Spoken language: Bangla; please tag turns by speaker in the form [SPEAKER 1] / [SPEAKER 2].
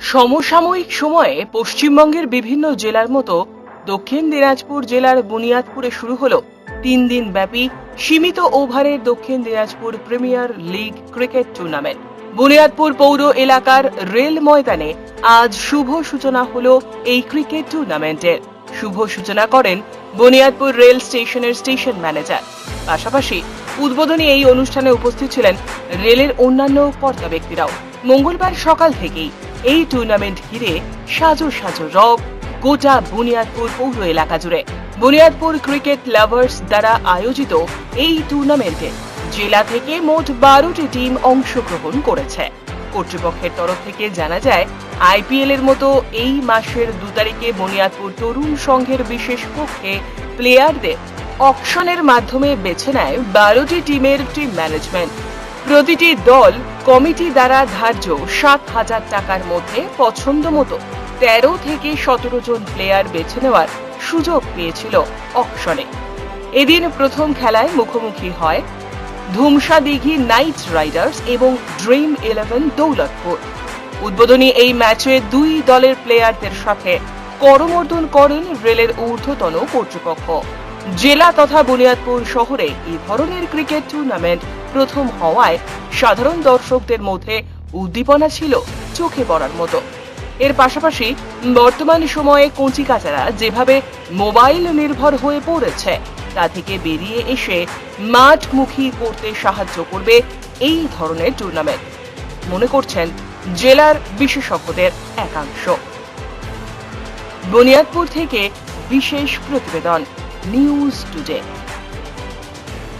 [SPEAKER 1] সমসাময়িক সময়ে পশ্চিমবঙ্গের বিভিন্ন জেলার মতো দক্ষিণ দিনাজপুর জেলার বুনিয়াদপুরে শুরু হলো তিন দিন ব্যাপী সীমিত ওভারের দক্ষিণ Dinajpur premier league cricket tournament. Buniyadpur পৌর এলাকার রেল ময়দানে আজ শুভ সূচনা হলো এই ক্রিকেট টুর্নামেন্টের। শুভ সূচনা করেন বুনিয়াদপুর রেল স্টেশনের স্টেশন ম্যানেজার। পাশাপাশি উদ্বোধনী এই অনুষ্ঠানে উপস্থিত ছিলেন রেলের অন্যান্য কর্তা ব্যক্তিরাও। মঙ্গলবার সকাল থেকেই এই টুর্নামেন্ট ঘিরে সাজো সাজো রব গোটা বুনিয়াদপুর পৌর এলাকা জুড়ে। বুনিয়াদপুর ক্রিকেট লাভার্স দ্বারা আয়োজিত এই টুর্নামেন্টে জেলা থেকে মোট বারোটি টিম অংশগ্রহণ করেছে। কর্তৃপক্ষের তরফ থেকে জানা যায় আইপিএল এর মতো এই মাসের দু তারিখে বুনিয়াদপুর তরুণ সংঘের বিশেষ পক্ষে প্লেয়ারদের অকশনের মাধ্যমে বেছে নেয় বারোটি টিমের টিম ম্যানেজমেন্ট প্রতিটি দল কমিটি দ্বারা ধার্য সাত হাজার টাকার মধ্যে পছন্দ মতো তেরো থেকে সতেরো জন প্লেয়ার বেছে নেওয়ার সুযোগ পেয়েছিল অকশনে এদিন প্রথম খেলায় মুখোমুখি হয় ধুমসা দিঘি নাইট রাইডার্স এবং ড্রিম ইলেভেন দৌলতপুর। উদ্বোধনী এই ম্যাচে দুই দলের প্লেয়ারদের সাথে করমর্দন করেন রেলের ঊর্ধ্বতন কর্তৃপক্ষ। জেলা তথা বুনিয়াদপুর শহরে এই ধরনের ক্রিকেট টুর্নামেন্ট প্রথম হওয়ায় সাধারণ দর্শকদের মধ্যে উদ্দীপনা ছিল চোখে পড়ার মতো। এর পাশাপাশি বর্তমান সময়ে কচিকাচারা যেভাবে মোবাইল নির্ভর হয়ে পড়েছে, তা থেকে বেরিয়ে এসে মাঠমুখী করতে সাহায্য করবে এই ধরনের টুর্নামেন্ট মনে করছেন জেলার বিশেষজ্ঞদের একাংশ। বুনিয়াদপুর থেকে বিশেষ প্রতিবেদন। News Today.